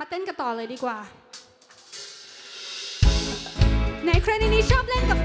มาเต้นกันต่อเลยดีกว่า ไหนใครในนี้ชอบเล่นกับ